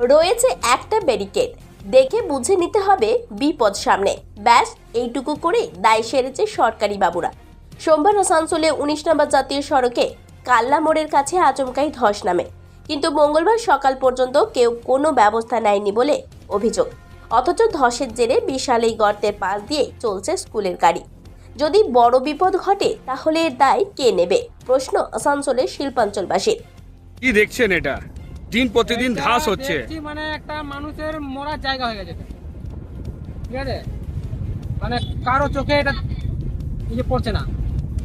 রয়েছে একটা ব্যারিকেড দেখে বুঝে নিতে হবে বিপদ সামনে। ব্যাস, এইটুকু করে দায় সেরেছে সরকারি বাবুরা। সোমবার আসানসোলে উনিশ নম্বর জাতীয় সড়কে কাল্লা মোড়ের কাছে আচমকাই ধস নামে। কিন্তু মঙ্গলবার সকাল পর্যন্ত কেউ কোনো ব্যবস্থা নেয়নি বলে অভিযোগ। অথচ ধসের জেরে বিশাল এই গর্তের পাশ দিয়ে চলছে স্কুলের গাড়ি। যদি বড় বিপদ ঘটে, তাহলে এর দায় কে নেবে? প্রশ্ন আসানসোলের শিল্পাঞ্চলবাসীর। কি দেখছেন এটা? দিন প্রতিদিন ধাস হচ্ছে। মানে একটা মানুষের মরার জায়গা হয়ে গেছে। ঠিক আছে? মানে কারও চোখে এটা ইয়ে পড়ছে না।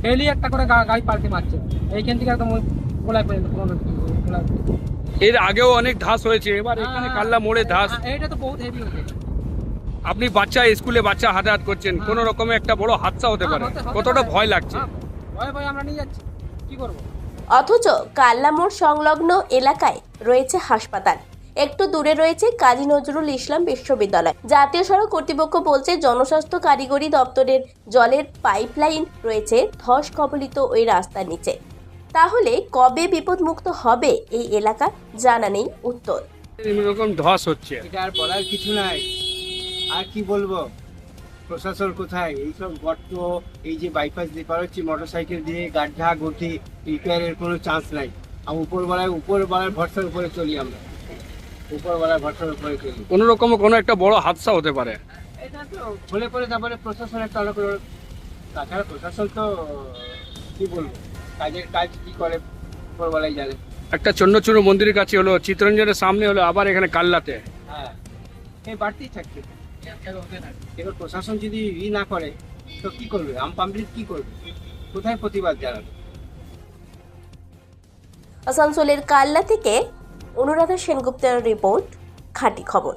ডেলি একটা করে গা- গাড়ি পাল্টে মারছে। এইখান থেকে একদম গোলায় পর্যন্ত কোনো- এর আগেও অনেক ধাস হয়েছে। এবার এখানে হ্যাঁ, কাল্লা মোড়ে ধাস এটা তো বহুত হেভি হয়েছে। আপনি বাচ্চা স্কুলে বাচ্চা হাঁটাহাট করছেন কোন রকমের একটা বড় হাদসা হতে পারে। হ্যাঁ, কতটা ভয় লাগছে? ভয় ভয়ে ভয়ে আমরা নিয়ে যাচ্ছি। কি করব? অথচ কাল্লামোড় সংলগ্ন এলাকায় রয়েছে হাসপাতাল। একটু দূরে রয়েছে কাজী নজরুল ইসলাম বিশ্ববিদ্যালয়। জাতীয় সড়ক কর্তৃপক্ষ বলছে জনস্বাস্থ্য কারিগরি দপ্তরের জলের পাইপলাইন রয়েছে ধস কবলিত ওই রাস্তার নিচে। তাহলে কবে বিপদমুক্ত হবে এই এলাকা? জানা নেই উত্তর। এরকম ধস হচ্ছে। এটা আর বলার কিছু নাই। আর কি বলব? প্রশাসন কোথায়? এইসব গর্ত এই যে বাইপাস দিয়ে পার হচ্ছে মোটর সাইকেল দিয়ে গাড্ডা গতি রিপেয়ারের কোনো চান্স নাই। উপরবেলায় উপরবেলার ভরসার উপরে চলি আমরা। ভরসার উপরে চলি। কোন রকম কোনো একটা বড় হাদসা হতে পারে। এটা তো হলে পরে তারপরে তাছাড়া প্রশাসন তো কি বলব কাজের কাজ কি করে উপরবেলায় জানে। একটা চন্দ্রচূড় মন্দিরের কাছে হলো চিত্তরঞ্জনের সামনে হলো আবার এখানে কাল্লাতে। হ্যাঁ এই বাড়তেই থাকছে। এবার প্রশাসন যদি ই না করে তো কি করবে? আম পাবলিক কি করবে? কোথায় প্রতিবাদ জানাবে? আসানসোলের কাল্লা থেকে অনুরাধা সেনগুপ্তের রিপোর্ট খাঁটি খবর।